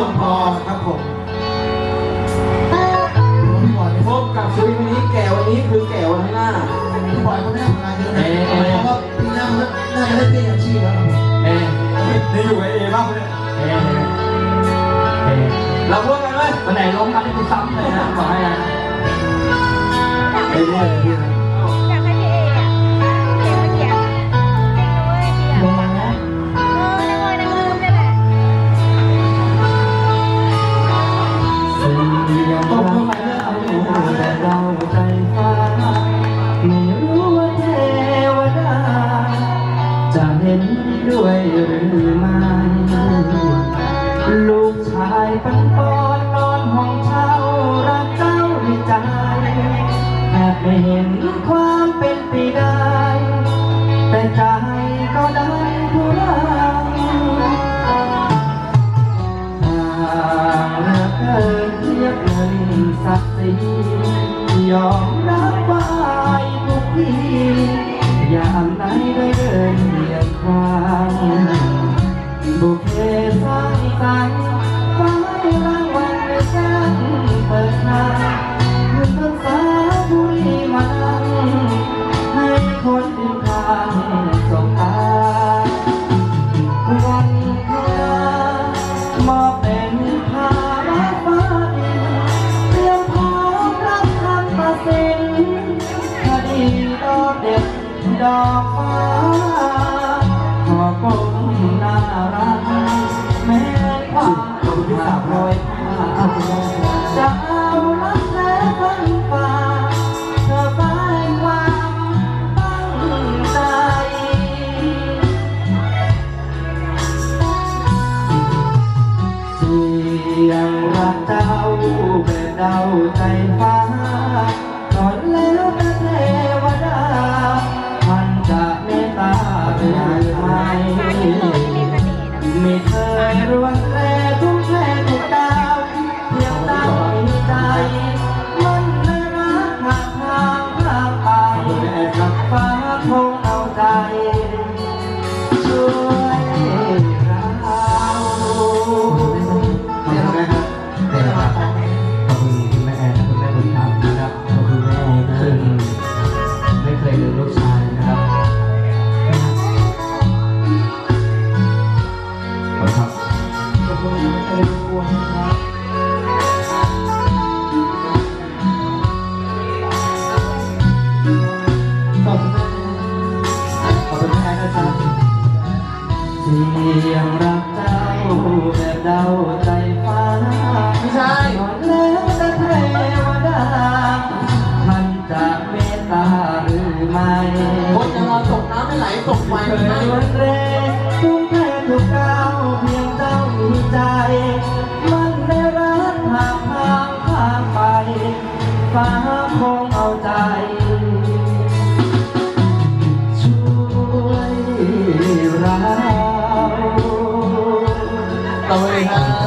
ลงพอครับผมพี่บอยพบกับชีวิตวันนี้แก่วันนี้คือแก่วันข้างหน้าพี่บอยเขาไม่ได้ทำงานเยอะนะเพราะว่าปีหน้าน่าจะได้เปลี่ยนอาชีพแล้วเอ๊ะนี่อยู่ไอเอบ้างเนี่ยเอ๊ะเอ๊ะเราพูดกันเลยวันไหนล้มกันกูซ้ำเลยนะบอกให้นะไปเรื่อยๆพี่นะอย ห็นด้วยหรือไม่ลูกชายปันปอนนอนห้องเช่ารักเจ้าด้วยใจแอบไม่เห็นความเป็นไปได้ แต่ใจก็ไดันผู้รักห่างเลือเกินเทียบเงินศักดิ์ ดอกฟ้าขอบคุณน่ารักแม้ความหากรอยผ้าจะเอารักและฟันฝ่าเธอไปความตั้งใจ เสียงรักเจ้าแบบเดาใจฟ้า ย มียังรักเจ้าแบบเดาใจฟ้าใช่อนแล้วสัเทวดาท่านจะเมตตาหรือไม่คนจะรอตกน้ำไม่ไหลตกไฟเคยไม่ ล้วนเรทุกเททุกก้าวเพียงเจ้ามีใจ มันได้รักหากทางผ่านไปฟ้าคง Tony.